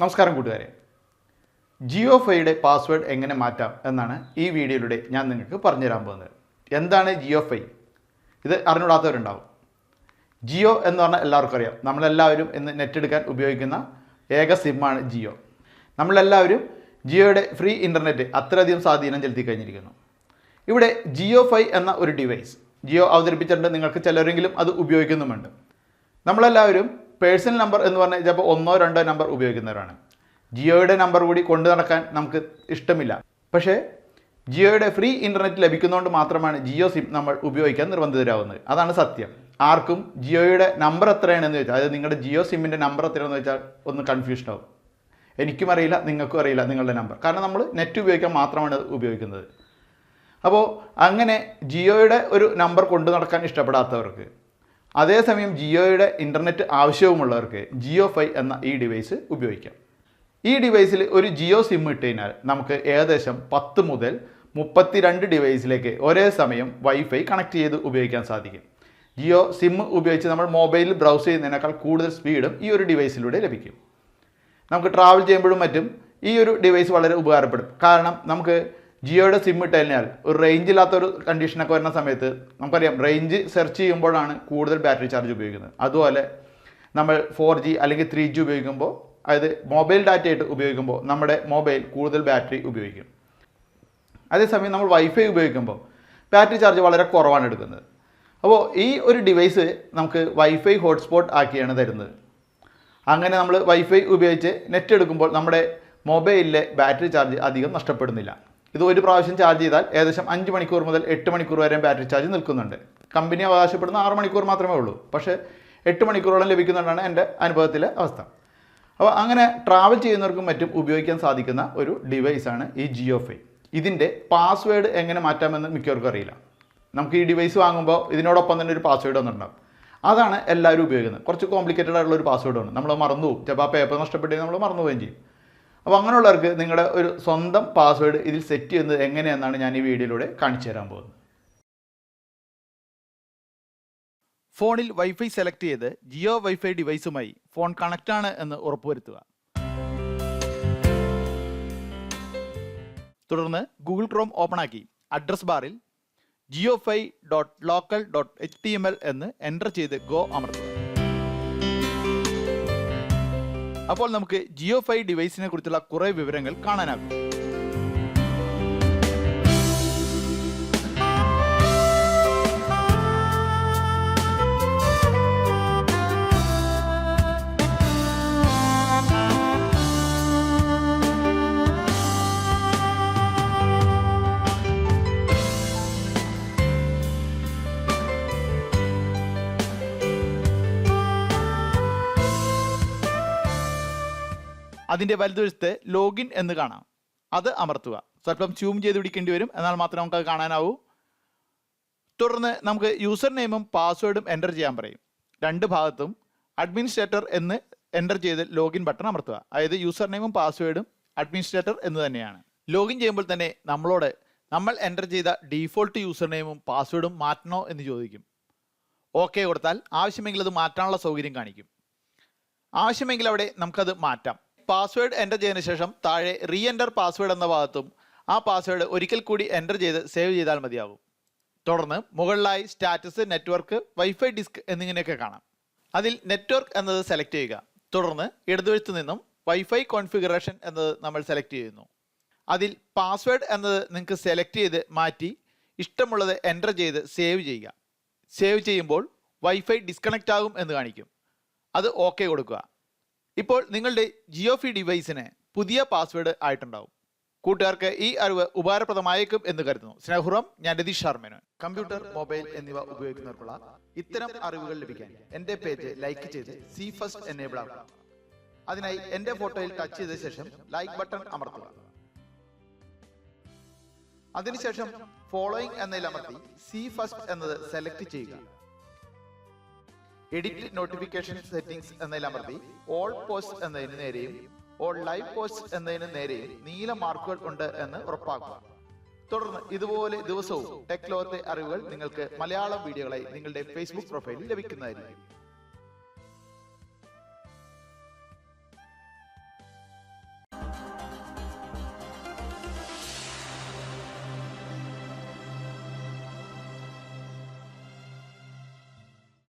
നമസ്കാരം കൂട്ടുകാരെ. ജിയോ ഫൈയുടെ പാസ്വേഡ് എങ്ങനെ മാറ്റാം എന്നാണ് ഈ വീഡിയോയിലൂടെ ഞാൻ നിങ്ങൾക്ക് പറഞ്ഞു തരാൻ പോകുന്നത്. എന്താണ് ജിയോ ഫൈ ഇത് അറിഞ്ഞൂടാത്തവരുണ്ടാവും ജിയോ എന്ന് പറഞ്ഞാൽ എല്ലാവർക്കും അറിയാം. നമ്മളെല്ലാവരും ഇന്ന് നെറ്റ് എടുക്കാൻ ഉപയോഗിക്കുന്ന ഏക സിമ്മാണ് ജിയോ. നമ്മളെല്ലാവരും ജിയോയുടെ ഫ്രീ ഇന്റർനെറ്റ് അത്രയധികം സ്വാധീനം ചെലുത്തി കഴിഞ്ഞിരിക്കുന്നു. ഇവിടെ ജിയോ ഫൈ എന്ന ഒരു ഡിവൈസ് ജിയോ അവതരിപ്പിച്ചിട്ടുണ്ട്. നിങ്ങൾക്ക് ചിലരെങ്കിലും അത് ഉപയോഗിക്കുന്നുമുണ്ട്. നമ്മളെല്ലാവരും പേഴ്സണൽ നമ്പർ എന്ന് പറഞ്ഞാൽ ചിലപ്പോൾ ഒന്നോ രണ്ടോ നമ്പർ ഉപയോഗിക്കുന്നവരാണ്. ജിയോയുടെ നമ്പർ കൂടി കൊണ്ടു നടക്കാൻ നമുക്ക് ഇഷ്ടമില്ല. പക്ഷേ ജിയോയുടെ ഫ്രീ ഇന്റർനെറ്റ് ലഭിക്കുന്നതുകൊണ്ട് മാത്രമാണ് ജിയോ സിം നമ്മൾ ഉപയോഗിക്കാൻ നിർബന്ധിതരാകുന്നത് അതാണ് സത്യം. ആർക്കും ജിയോയുടെ നമ്പർ എത്രയാണെന്ന് ചോദിച്ചാൽ അതായത് നിങ്ങളുടെ ജിയോ സിമ്മിന്റെ നമ്പർ എത്രയാണെന്ന് വെച്ചാൽ ഒന്ന് കൺഫ്യൂഷൻ ആവും. എനിക്കും അറിയില്ല നിങ്ങൾക്കും അറിയില്ല നിങ്ങളുടെ നമ്പർ. കാരണം നമ്മൾ നെറ്റ് ഉപയോഗിക്കാൻ മാത്രമാണ് ഉപയോഗിക്കുന്നത്. അപ്പോൾ അങ്ങനെ ജിയോയുടെ ഒരു നമ്പർ കൊണ്ടു നടക്കാൻ ഇഷ്ടപ്പെടാത്തവർക്ക് അതേസമയം ജിയോയുടെ ഇന്റർനെറ്റ് ആവശ്യവുമുള്ളവർക്ക് ജിയോ ഫൈ എന്ന ഈ ഡിവൈസ് ഉപയോഗിക്കാം. ഈ ഡിവൈസിൽ ഒരു ജിയോ സിം ഇട്ട് കഴിഞ്ഞാൽ നമുക്ക് ഏകദേശം പത്ത് മുതൽ മുപ്പത്തിരണ്ട് ഡിവൈസിലേക്ക് ഒരേ സമയം വൈഫൈ കണക്ട് ചെയ്ത് ഉപയോഗിക്കാൻ സാധിക്കും. ജിയോ സിം ഉപയോഗിച്ച് നമ്മൾ മൊബൈലിൽ ബ്രൗസ് ചെയ്യുന്നതിനേക്കാൾ കൂടുതൽ സ്പീഡും ഈ ഒരു ഡിവൈസിലൂടെ ലഭിക്കും. നമുക്ക് ട്രാവൽ ചെയ്യുമ്പോഴും മറ്റും ഈ ഒരു ഡിവൈസ് വളരെ ഉപകാരപ്പെടും. കാരണം നമുക്ക് ജിയോയുടെ സിം ഇട്ട് കഴിഞ്ഞാൽ ഒരു റേഞ്ച് ഇല്ലാത്ത ഒരു കണ്ടീഷനൊക്കെ വരുന്ന സമയത്ത് നമുക്കറിയാം റേഞ്ച് സെർച്ച് ചെയ്യുമ്പോഴാണ് കൂടുതൽ ബാറ്ററി ചാർജ് ഉപയോഗിക്കുന്നത്. അതുപോലെ നമ്മൾ ഫോർ ജി അല്ലെങ്കിൽ ത്രീ ജി ഉപയോഗിക്കുമ്പോൾ അതായത് മൊബൈൽ ഡാറ്റ ആയിട്ട് ഉപയോഗിക്കുമ്പോൾ നമ്മുടെ മൊബൈൽ കൂടുതൽ ബാറ്ററി ഉപയോഗിക്കും. അതേസമയം നമ്മൾ വൈഫൈ ഉപയോഗിക്കുമ്പോൾ ബാറ്ററി ചാർജ് വളരെ കുറവാണ് എടുക്കുന്നത്. അപ്പോൾ ഈ ഒരു ഡിവൈസ് നമുക്ക് വൈഫൈ ഹോട്ട്സ്പോട്ട് ആക്കിയാണ് തരുന്നത്. അങ്ങനെ നമ്മൾ വൈഫൈ ഉപയോഗിച്ച് നെറ്റ് എടുക്കുമ്പോൾ നമ്മുടെ മൊബൈലിലെ ബാറ്ററി ചാർജ് അധികം നഷ്ടപ്പെടുന്നില്ല. ഇത് ഒരു പ്രാവശ്യം ചാർജ് ചെയ്താൽ ഏകദേശം അഞ്ച് മണിക്കൂർ മുതൽ എട്ട് മണിക്കൂർ വരെ ബാറ്ററി ചാർജ് നിൽക്കുന്നുണ്ട്. കമ്പനി അവകാശപ്പെടുന്ന ആറ് മണിക്കൂർ മാത്രമേ ഉള്ളൂ. പക്ഷേ എട്ട് മണിക്കൂറോളം ലഭിക്കുന്നുണ്ടാണ് എന്റെ അനുഭവത്തിലെ അവസ്ഥ. അപ്പോൾ അങ്ങനെ ട്രാവൽ ചെയ്യുന്നവർക്കും മറ്റും ഉപയോഗിക്കാൻ സാധിക്കുന്ന ഒരു ഡിവൈസാണ് ഈ ജിയോ ഫൈ ഇതിന്റെ പാസ്വേഡ് എങ്ങനെ മാറ്റാമെന്ന് മിക്കവർക്കും അറിയില്ല. നമുക്ക് ഈ ഡിവൈസ് വാങ്ങുമ്പോൾ ഇതിനോടൊപ്പം തന്നെ ഒരു പാസ്വേഡ് വന്നിട്ടുണ്ടാവും. അതാണ് എല്ലാവരും ഉപയോഗിക്കുന്നത്. കുറച്ച് കോംപ്ലിക്കേറ്റഡ് ആയിട്ടുള്ള ഒരു പാസ്വേഡ് ആണ്. നമ്മൾ മറന്നു പോകും ചിലപ്പോൾ ആ പേപ്പർ നഷ്ടപ്പെട്ടെങ്കിൽ നമ്മൾ മറന്നു പോവുകയും ചെയ്യും. അപ്പോൾ അങ്ങനെയുള്ളവർക്ക് നിങ്ങളുടെ ഒരു സ്വന്തം പാസ്വേഡ് ഇതിൽ സെറ്റ് ചെയ്യുന്നത് എങ്ങനെയെന്നാണ് ഞാൻ ഈ വീഡിയോയിലൂടെ കാണിച്ചു തരാൻ പോകുന്നത്. ഫോണിൽ വൈഫൈ സെലക്ട് ചെയ്ത് ജിയോ വൈഫൈ ഡിവൈസുമായി ഫോൺ കണക്റ്റ് ആണ് എന്ന് ഉറപ്പുവരുത്തുക. തുടർന്ന് ഗൂഗിൾ ക്രോം ഓപ്പൺ ആക്കി അഡ്രസ് ബാറിൽ JioFi dot local dot H T M L എന്ന് എന്റർ ചെയ്ത് ഗോ അമർത്തുക. അപ്പോൾ നമുക്ക് ജിയോ ഫൈ ഡിവൈസിനെ കുറിച്ചുള്ള കുറേ വിവരങ്ങൾ കാണാനാകും. അതിന്റെ വലതുവശത്ത് ലോഗിൻ എന്ന് കാണാം. അത് അമർത്തുക. സ്വല്പം സൂം ചെയ്ത് പിടിക്കേണ്ടി വരും. എന്നാൽ മാത്രമേ നമുക്ക് അത് കാണാനാവൂ. തുടർന്ന് നമുക്ക് യൂസർ നെയിമും പാസ്വേഡും എന്റർ ചെയ്യാൻ പറയും. രണ്ട് ഭാഗത്തും അഡ്മിനിസ്ട്രേറ്റർ എന്ന് എന്റർ ചെയ്ത് ലോഗിൻ ബട്ടൺ അമർത്തുക. അതായത് യൂസർ നെയിമും പാസ്വേഡും അഡ്മിനിസ്ട്രേറ്റർ എന്ന് തന്നെയാണ്. ലോഗിൻ ചെയ്യുമ്പോൾ തന്നെ നമ്മളോട് നമ്മൾ എന്റർ ചെയ്ത ഡീഫോൾട്ട് യൂസർ നെയിമും പാസ്വേഡും മാറ്റണോ എന്ന് ചോദിക്കും. ഓക്കെ കൊടുത്താൽ ആവശ്യമെങ്കിൽ അത് മാറ്റാനുള്ള സൗകര്യം കാണിക്കും. ആവശ്യമെങ്കിൽ അവിടെ നമുക്കത് മാറ്റാം. പാസ്വേഡ് എന്റർ ചെയ്തതിന് ശേഷം താഴെ റീ എന്റർ പാസ്വേഡ് എന്ന ഭാഗത്തും ആ പാസ്വേഡ് ഒരിക്കൽ കൂടി എന്റർ ചെയ്ത് സേവ് ചെയ്താൽ മതിയാകും തുടർന്ന് മുകളിലായി സ്റ്റാറ്റസ് നെറ്റ്വർക്ക് വൈഫൈ ഡിസ്ക് എന്നിങ്ങനെയൊക്കെ കാണാം. അതിൽ നെറ്റ്വർക്ക് എന്നത് സെലക്ട് ചെയ്യുക. തുടർന്ന് ഇടതുവശത്ത് നിന്നും വൈഫൈ കോൺഫിഗറേഷൻ എന്നത് നമ്മൾ സെലക്ട് ചെയ്യുന്നു. അതിൽ പാസ്വേഡ് എന്നത് നിങ്ങൾക്ക് സെലക്ട് ചെയ്ത് മാറ്റി ഇഷ്ടമുള്ളത് എന്റർ ചെയ്ത് സേവ് ചെയ്യുക. സേവ് ചെയ്യുമ്പോൾ വൈഫൈ ഡിസ്കണക്റ്റ് ആകും എന്ന് കാണിക്കും. അത് ഓക്കെ കൊടുക്കുക. ഇപ്പോൾ നിങ്ങളുടെ ജിയോ ഫി ഡിവൈസിന് പുതിയ പാസ്വേഡ് ആയിട്ടുണ്ടാവും. കൂട്ടുകാർക്ക് ഈ അറിവ് ഉപകാരപ്രദമായേക്കും എന്ന് കരുതുന്നു. സ്നേഹപൂർവം ഞാൻ രതീഷ് ശർമ്മേനോൻ. കമ്പ്യൂട്ടർ മൊബൈൽ എന്നിവ ഉപയോഗിക്കുന്നവർക്കുള്ള ഇത്തരം അറിവുകൾ ലഭിക്കാൻ എന്റെ പേജ് ലൈക്ക് ചെയ്ത് സി ഫസ്റ്റ് എനേബിൾ ആക്കുക. അതിനായി എന്റെ ഫോട്ടോയിൽ ടച്ച് ചെയ്ത ശേഷം ലൈക്ക് ബട്ടൺ അമർത്തുക. അതിനുശേഷം ഫോളോയിങ് എന്നതിൽ അമർത്തി സി ഫസ്റ്റ് എന്നത് സെലക്ട് ചെയ്യുക. എഡിറ്റ് നോട്ടിഫിക്കേഷൻ സെറ്റിംഗ്സ് എന്നതിൽ അമർത്തി. ഓൾ പോസ്റ്റ് എന്നതിന് നേരെയും ഓൾ ലൈവ് പോസ്റ്റ് എന്നതിന് നേരെയും നീല മാർക്കുകൾ ഉണ്ട് എന്ന് ഉറപ്പാക്കുക. തുടർന്ന് ഇതുപോലെ ദിവസവും ടെക് ലോകത്തെ അറിവുകൾ നിങ്ങൾക്ക് മലയാളം വീഡിയോകളായി നിങ്ങളുടെ ഫേസ്ബുക്ക് പ്രൊഫൈലിൽ ലഭിക്കുന്നതായിരിക്കും.